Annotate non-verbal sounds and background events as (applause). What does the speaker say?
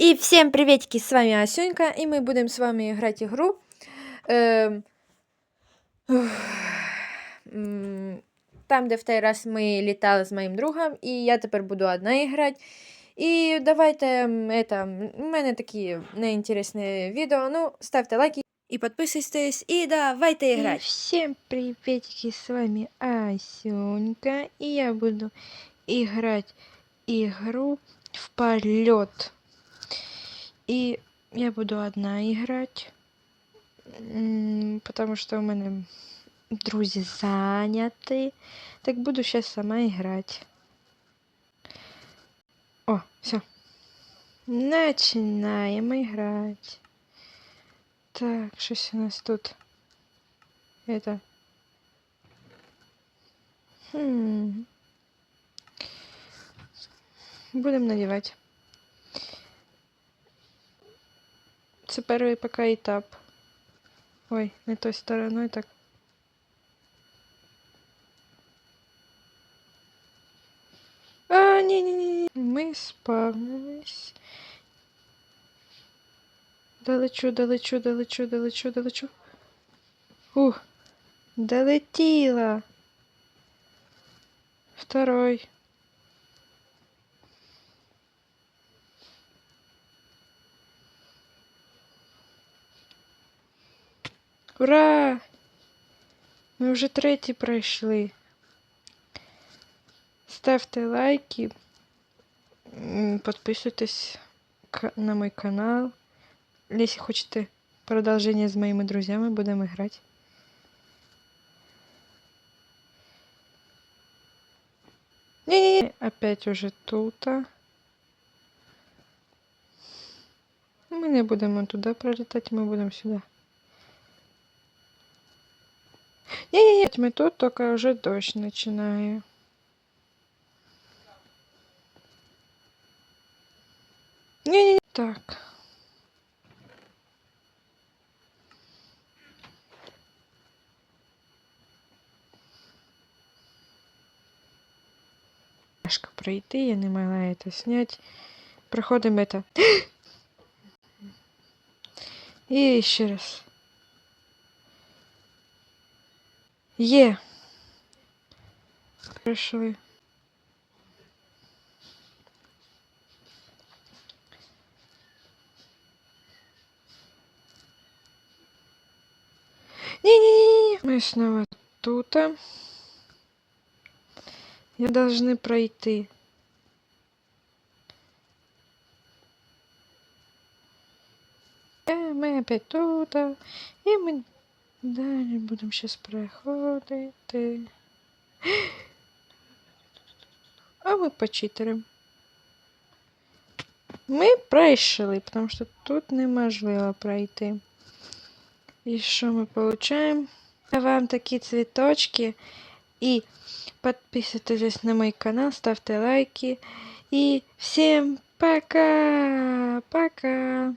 И всем приветики, с вами Асюнька, и мы будем с вами играть игру. Эм, (sighs) ух, м, Там, де в той раз ми літали з моїм другом, і я тепер буду одна грати. І давайте, м, это, м, у мене такі неінтересні відео. Ну, ставте лайки і підписуйтесь, і давайте И грати. всем приветики, с вами Асюнька, и я буду играть игру в полет. И я буду одна играть, потому что у меня друзья заняты. Так буду сейчас сама играть. О, все. Начинаем играть. Так, что у нас тут? Это. Хм. Будем надевать. Це перший пока етап. Ой, не той стороною так. А, ні-ні-ні. Ми спавнились. Долечу, долечу, долечу, долечу, долечу. Ух, долетіла. Второй. Ура! Ми вже третій пройшли. Ставте лайки, подписывайтесь на мой канал. Если хочете продолжение с моими друзьями, будем играть. Не-не-не, опять уже тут. Мы не будем туда пролетать, мы будем сюда. Не-не-не, мы тут, только уже дождь начинаю. Не-не-не. Так. Тяжко пройти, я не могла это снять. Проходим это. (gasps) И еще раз. Є. Пройшли. Не-не-не, мы снова тут. Я должны пройти. Э, Мы опять тут. И мы Далі будемо зараз проходити. (gasps) А ми почитеримо. Ми пройшли, тому що тут неможливо пройти. І що ми получаємо? Вам такі цвіточки. І підписуйтесь на мой канал, ставте лайки. І всім пока! Пока!